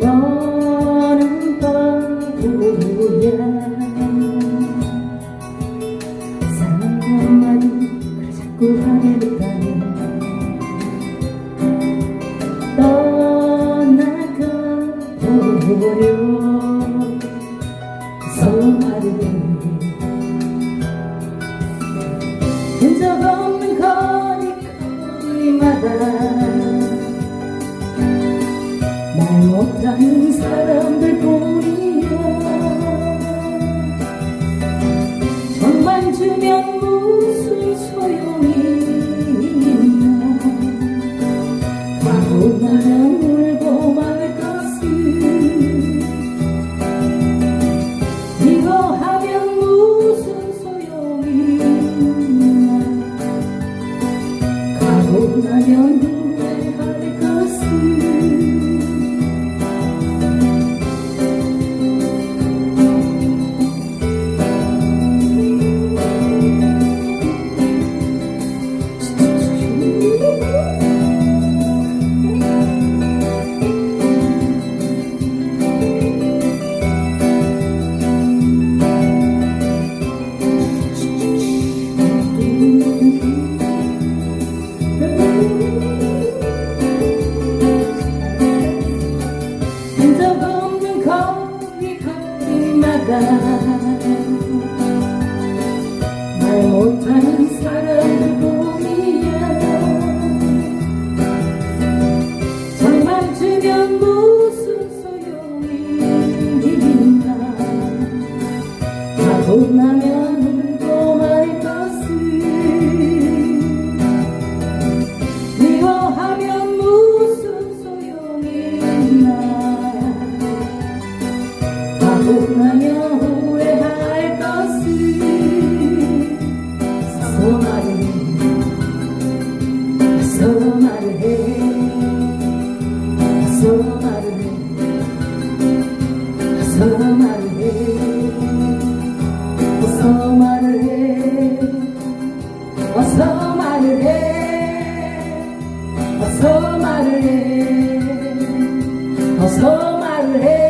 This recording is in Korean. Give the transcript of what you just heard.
너는 바보야 사랑 한마디 그래 자꾸 하겠다면 떠나가 버려 서말을 흔적 말 못하는 사람들 뿐이야. 정만 주면 무슨 소용이 있나. 가고 나면 울고 말 것을 이거 하면 무슨 소용이 있나. 가고 나면 말 못하는 사람들 뿐이야 정말 주면 무슨 소용이 있나? 가고 나면 서서 말해 서서 말해 말해 말해 해 어서 말을 해 어서 말을 해 어서 말을 해